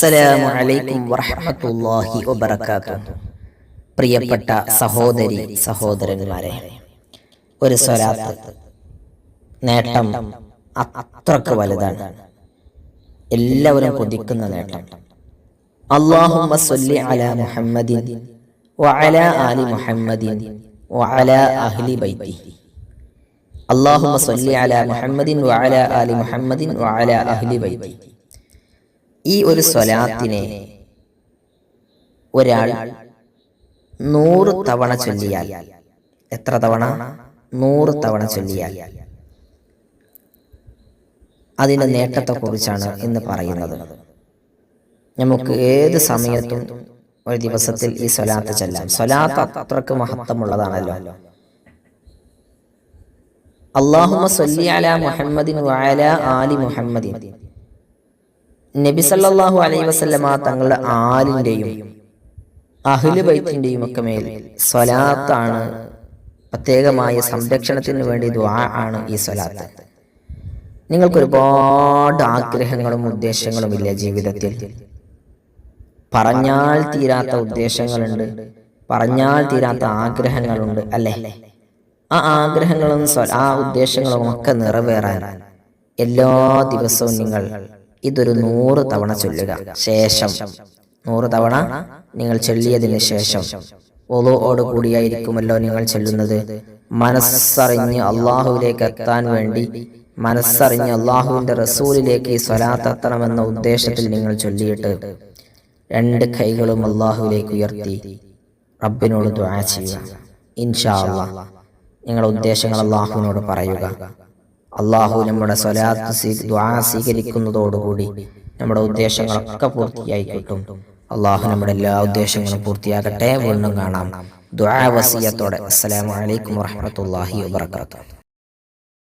അസ്സലാമു അലൈക്കും വറഹ്മത്തുള്ളാഹി വബറകാതുഹു. പ്രിയപ്പെട്ട സഹോദരി സഹോദരന്മാരെ ഒരു സ്വലാത്ത് നേട്ടം അത്രയ്ക്ക് വലുതാണ്. എല്ലാവരും കൊതിക്കുന്ന നേട്ടം. അല്ലാഹുമ്മ സല്ലി അലാ മുഹമ്മദിൻ വഅലാ ആലി മുഹമ്മദിൻ വഅലാ അഹ്ലി ബൈത്തി അല്ലാഹുമ്മ സല്ലി അലാ മുഹമ്മദിൻ വഅലാ ആലി മുഹമ്മദിൻ വഅലാ അഹ്ലി ബൈത്തി ഈ ഒരു സ്വലാത്തിനെ ഒരാൾ നൂറ് തവണ ചൊല്ലിയാൽ. എത്ര തവണ? നൂറ് തവണ ചൊല്ലിയാൽ. അതിന്റെ നേട്ടത്തെക്കുറിച്ചാണ് ഇന്ന് പറയുന്നത്. നമുക്ക് ഏത് സമയത്തും ഒരു ദിവസത്തിൽ ഈ സ്വലാത്ത് ചെല്ലാം. സ്വലാത്ത് അത്രയ്ക്ക് മഹത്വമുള്ളതാണല്ലോ. അള്ളാഹുമ സല്ലി അലാ മുഹമ്മദിൻ ആലി മുഹമ്മദിൻ. നബി സല്ലല്ലാഹു അലൈഹി വസല്ലമ തങ്ങളുടെ ആലിന്റെയും അഹിൽ ബൈത്തിന്റെയും ഒക്കെ മേൽ സ്വലാത്താണ് പ്രത്യേകമായ സംരക്ഷണത്തിന് വേണ്ടി ദുആ ആണ് ഈ സ്വലാത്ത്. നിങ്ങൾക്ക് ഒരുപാട് ആഗ്രഹങ്ങളും ഉദ്ദേശങ്ങളും ഇല്ല ജീവിതത്തിൽ. പറഞ്ഞാൽ തീരാത്ത ഉദ്ദേശങ്ങളുണ്ട് പറഞ്ഞാൽ തീരാത്ത ആഗ്രഹങ്ങളുണ്ട് അല്ലേ? ആ ആഗ്രഹങ്ങളും ആ ഉദ്ദേശങ്ങളും ഒക്കെ നിറവേറാൻ എല്ലാ ദിവസവും നിങ്ങൾ ഇതൊരു നൂറ് തവണ ചൊല്ലുക. ശേഷം. നൂറ് തവണ നിങ്ങൾ ചൊല്ലിയതിന് ശേഷം. ഒലോട് കൂടിയായിരിക്കുമല്ലോ നിങ്ങൾ ചൊല്ലുന്നത്. മനസ്സറിഞ്ഞ് അള്ളാഹുവിലേക്ക് എത്താൻ വേണ്ടി മനസ്സറിഞ്ഞ് അള്ളാഹുവിന്റെ റസൂലിലേക്ക് ഈ സ്വലാത്ത് എത്തണമെന്ന ഉദ്ദേശത്തിൽ നിങ്ങൾ ചൊല്ലിയിട്ട് രണ്ട് കൈകളും അള്ളാഹുവിലേക്ക് ഉയർത്തി റബ്ബിനോട് ദ്വാ ചെയ്യുക. ഇൻഷാ അള്ളാഹ്. നിങ്ങളുടെ ഉദ്ദേശങ്ങൾ അള്ളാഹുവിനോട് പറയുക. അള്ളാഹു നമ്മുടെ സ്വലാത്ത് സ്വീകരിക്കുന്നതോടുകൂടി നമ്മുടെ ഉദ്ദേശങ്ങളൊക്കെ പൂർത്തിയായി കിട്ടും അള്ളാഹു നമ്മുടെ എല്ലാ ഉദ്ദേശങ്ങളും പൂർത്തിയാകട്ടെ വീണ്ടും കാണാം. ദുആ വസിയത്തോടെ. അസ്സലാമു അലൈക്കും വാത്തു